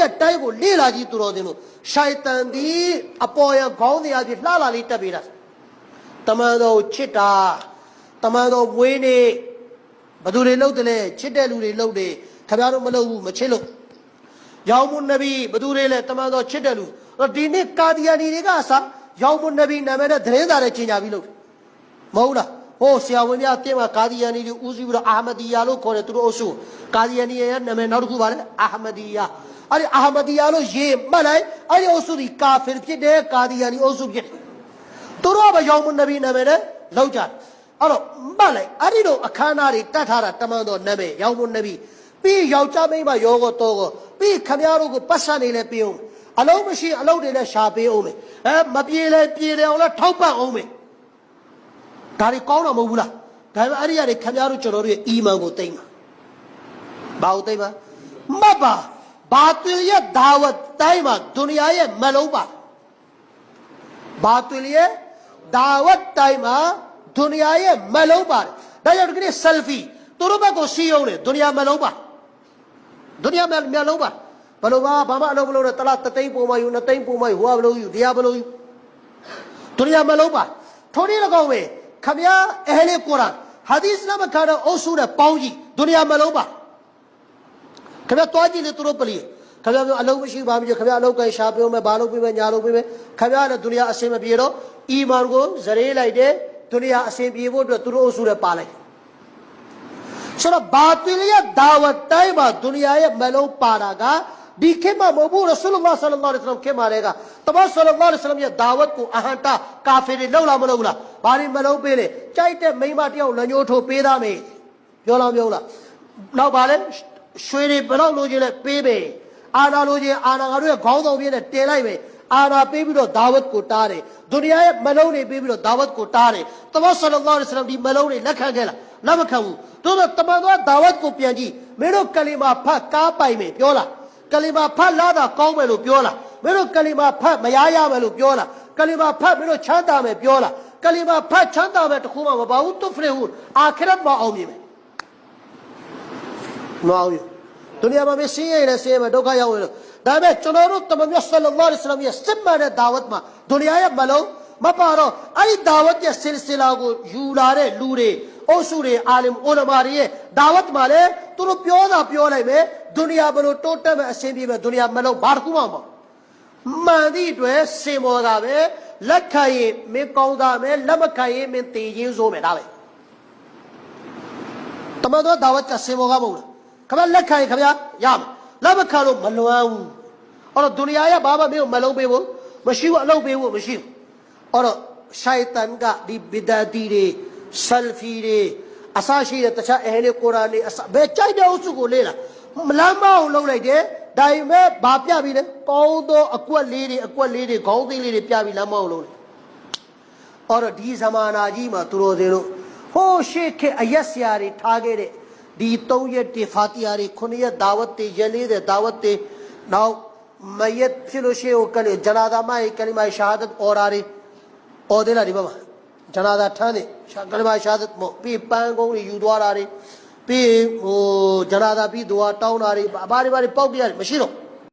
ရဲ့တိုင်းကိုလေ့လာကြည့်သူတော်စင်တို့ရှိုက်တန်ဒီအပေါ်ရခေါင်းတရားကြီးလှလာလေးတက်ပေးတာတမန်တော်ကိုချစ်တာတမန်တော်မွေးနေဘယ်သူတွေလှုပ်တယ်လဲချစ်တဲ့လူတွေလှုပ်တယ်ခင်ဗျားတို့မလှုပ်ဘူးမချစ်လို့ယောင်မုန်နဗီဘယ်သူတွေလဲတမန်တော်ချစ်တဲ့လူအဲ့တော့ဒီနေ့ကာဒီယာနီတွေကအစားယောင်မုန်နဗီနာမည်နဲ့သတင်းစာတွေကျင်ညာပြီးလို့မဟုတ်လားဟိုဆရာဝန်များအတင်းမှာကာဒီယာနီတွေဦးစီးပြီးတော့အာမဒီယာလို့ခေါ်တယ်သူတို့အုပ်စုကာဒီယာနီရဲ့နာမည်နောက်တစ်ခုပါလဲအာမဒီယာ အဲ့ဒီအာမဒီယာလို့ရေးမှတ်လိုက်အဲ့ဒီအုပ်စုဒီကာဖီဖြစ်တယ်ကာဒီယာနီအုပ်စုဖြစ်တယ်သူတို့ကယောင်မုန်နဗီနာမည်နဲ့လောက်ကြတယ်အဲ့တော့မှတ်လိုက်အဲ့ဒီလိုအခမ်းအနားတွေတတ်ထားတာတမန်တော်နာမည်ယောင်မုန်နဗီပြီးယောက်ျားမိန်းမယောဂတော့ကိုပြီးခမရတို့ကိုပတ်စံနေလဲပြီးအောင်အလုံးမရှိအလုံးတွေလည်းရှာပေးအောင်မယ်အဲမပြေလဲပြေတယ်အောင်လဲထောက်ပံ့အောင်မယ်ဒါတွေကောင်းတော့မဟုတ်ဘူးလားဒါပေမဲ့အဲ့ဒီကနေခမရတို့ကျွန်တော်တို့ရဲ့အီမန်ကိုတိမ့်ပါဘာကိုတိမ့်ပါမတ်ပါ باطلیہ دعوت تیمہ دنیای ملوبہ باطلیہ دعوت تیمہ دنیای ملوبہ دایا ڈگری سلفی تربا کو سیو نے، دنیا ملوبہ دنیا ملوبہ بلوبا بابا لو بلو رہے تلا تتئی پومایو نتئی پومایو ہوا بلو یو دیا بلو یو دنیا ملوبہ تھوڑی لگاؤ میں، کھمیا اہل قرآن، حدیث نہ بکھانا، اوسو نے پاؤں جی دنیا ملوبہ کبھی تو آجی دے ترو پلیے، کبھی آجی اللہ مشیق بھابی جے کبھی اللہ کا اشاہ پہ ہوں میں بالو پہ میں نیارو پہ میں، کبھی آلہ دنیا اسے میں بیئے رو ایمان کو زریل آئی دے، دنیا اسے بیئے وہ ترو اصول پالے۔ سر باطل یا دعوت تائمہ دنیا یا ملو پارا گا بیکھے ماں مبو رسول اللہ صلی اللہ علیہ وسلم کے مارے گا۔ تو صلی اللہ علیہ وسلم یہ دعوت کو اہانٹا کافر لولا ملولا، باری ملو پہ لے چاہیتے مہیماتیاں لنجوٹھو پیدا میں یولا میولا۔ نو بالے ရွှေတွေဘလောက်လိုချင်လဲပေးမယ်အာနာလိုချင်အာနာငါတို့ရဲ့ခေါင်းဆောင်ပြည့်နဲ့တင်လိုက်မယ်အာနာပေးပြီးတော့ဒါဝတ်ကိုတားတယ်ဒုနီယာရဲ့မလုံးတွေပေးပြီးတော့ဒါဝတ်ကိုတားတယ်တမတ်ဆလလောလ္လဟ်အလိုင်းဒီမလုံးတွေလက်ခံခဲ့လားလက်မခံဘူးတို့တော့တမန်တော်ဒါဝတ်ကိုပြန်ကြည့်မင်းတို့ကလီမာဖတ်ကားပိုင်မယ်ပြောလားကလီမာဖတ်လာတာကောင်းမယ်လို့ပြောလားမင်းတို့ကလီမာဖတ်မရရမယ်လို့ပြောလားကလီမာဖတ်မင်းတို့ချမ်းသာမယ်ပြောလားကလီမာဖတ်ချမ်းသာမယ်တခုမှမပါဘူးသူဖရီဟူအာခရက်မှာအောင်မြင်မယ် معاویہ دنیا میں سیئے نے سیئے میں ڈوکا یا ہوئے دا میں چنورو تمامیہ صلی اللہ علیہ وسلم یہ سمہ نے دعوت ماں دنیا یا ملو مپارو ای دعوت یا سلسلہ کو یولارے لورے اوسورے عالم علماء رہے دعوت مالے تو پیو دا پیو لے میں دنیا بلو ٹوٹے میں اسیمی میں دنیا ملو بارکو ماما ماندی ٹوے سیمو دا میں لکھائی میں قودا میں لمکھائی میں تیجیزوں میں داوے تمہیں دعوت کا سیمو گا مولا ခမလက်ခံရင်ခမရရမယ်လက်မခံလို့မလွမ်းဘူးအဲ့တော့ဒုနီယာရဲ့ဘာမှမင်းကိုမလုံးပေးဘူးမရှိဘူးအလုပ်ပေးဘူးမရှိဘူးအဲ့တော့ရှိုက်တန်ကဒီဘီဒါတီတွေဆယ်ဖီတွေအစရှိတဲ့တခြားအဟဲလေကုရ်အာန်တွေအစဘယ်ကြိုက်တဲ့အုပ်စုကိုလေ့လာမလမ်းမအောင်လုပ်လိုက်တယ်ဒါပေမဲ့ဘာပြပြီလဲကောင်းသောအကွက်လေးတွေအကွက်လေးတွေခေါင်းသိမ်းလေးတွေပြပြီလမ်းမအောင်လုပ်တယ်အဲ့တော့ဒီဇမာနာကြီးမှာသူတော်စင်တို့ဟိုးရှေ့ခေတ်အရက်ဆရာတွေထားခဲ့တဲ့ دیتویتی فاتیاری کنیت دعوت یلید دعوت ناو میت فلوشی و کلی جنادہ مائی کلمہ شہادت اور آری او دیلا ری بابا جنادہ ٹھانے، کلمہ شہادت مو، پی پانگوں نے یودوار آری پی جنادہ پی دعا ٹاؤن آری باری باری پاؤ گیا مشیروں